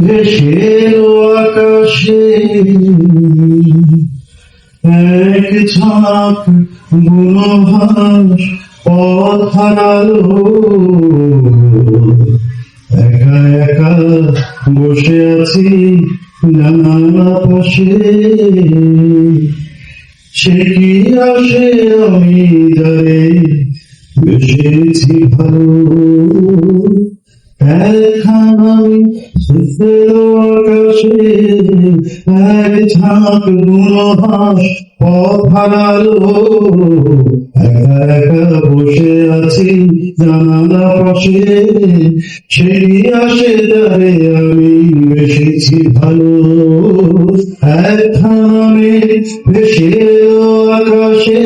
ভেসের আকাশে। এক ঝাঁক গুণহাস পথ একা একা বসে আছি জানালা পাশে। সে কি আসে আমি যারে বেসেছি ভালো। সুফের আকাশে এক একা একা বসে আছি জানালা পাশে সেই আসে তারে আমি বেসেছি ভালো এখন আমি ভেসে আকাশে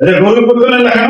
এটা পুত্রের লেখা না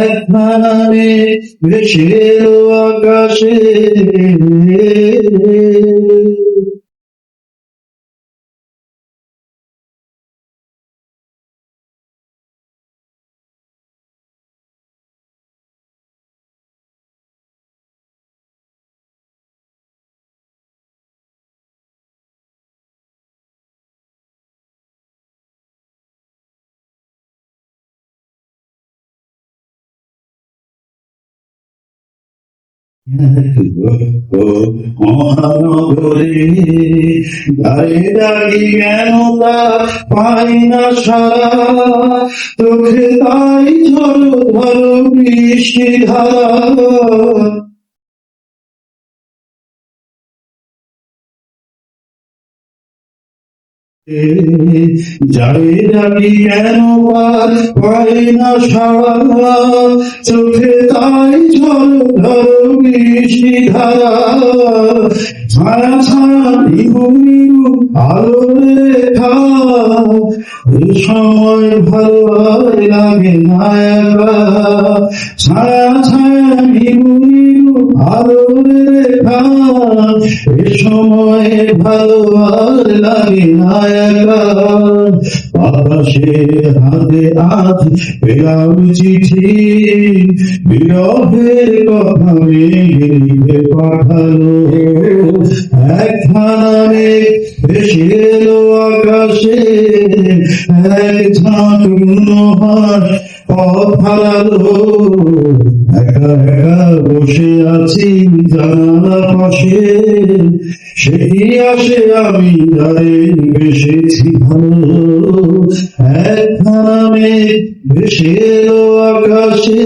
এক ভাবে ভেসে এলো আকাশে। মহানগরে গায়ে দাঁড়ি কেন তা পাই না সারা। চোখে তাই ঝরো ধরো বৃষ্টি ধারা যাই যাবি কেন পাই না সারা চোখে তাই ঝল ধর বৃষ্টি ধারা। ছায়া ছায়া আলো রেখা। এই সময় ভালো লাগে না ছায়া ছায়া নিহু আলো এ ভালো আর লাগে না একা হাতে আজ পেলাম চিঠি, বিরহের কথা লিখে পাঠালো। একখানা মেঘ ভেসে আকাশে, এক ঝাঁক গুণহার পথ হারালো একা একা বসে আছি জানালা পাশে। সেই আসে আমি তারে বেসেছি ভালো। এক ভেসে আকাশে।